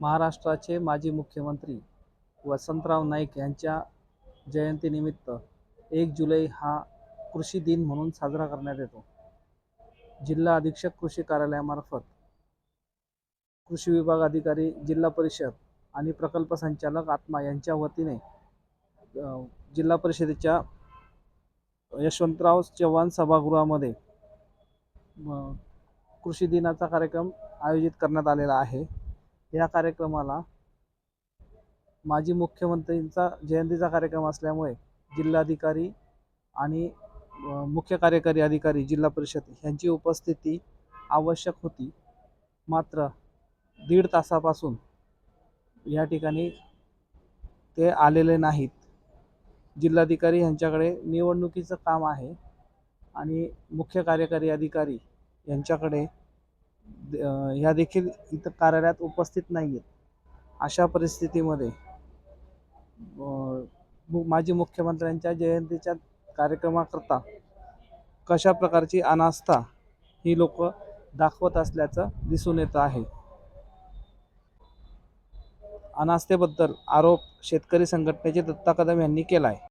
महाराष्ट्राचे माजी मुख्यमंत्री वसंतराव नाईक यांच्या जयंतीनिमित्त एक जुलै हा कृषी दिन म्हणून साजरा करण्यात येतो. जिल्हा अधीक्षक कृषी कार्यालयामार्फत कृषी विभाग अधिकारी जिल्हा परिषद आणि प्रकल्प संचालक आत्मा यांच्या वतीने जिल्हा परिषदेच्या यशवंतराव चव्हाण सभागृहामध्ये कृषी दिनाचा कार्यक्रम आयोजित करण्यात आलेला आहे. या कार्यक्रमाला माजी मुख्यमंत्रींचा जयंतीचा कार्यक्रम असल्यामुळे जिल्हाधिकारी आणि मुख्य कार्यकारी अधिकारी जिल्हा परिषद यांची उपस्थिती आवश्यक होती. मात्र दीड तासापासून या ठिकाणी ते आलेले नाहीत. जिल्हाधिकारी यांच्याकडे निवडणुकीचं काम आहे आणि मुख्य कार्यकारी अधिकारी यांच्याकडे ह्या देखील इथं कार्यालयात उपस्थित नाही आहेत अशा परिस्थितीमध्ये मु- माजी मुख्यमंत्र्यांच्या जयंतीच्या कार्यक्रमाकरता कशा प्रकारची अनास्था ही लोक दाखवत असल्याचं दिसून येत आहे. अनास्थेबद्दल आरोप शेतकरी संघटनेचे दत्ता कदम यांनी केला आहे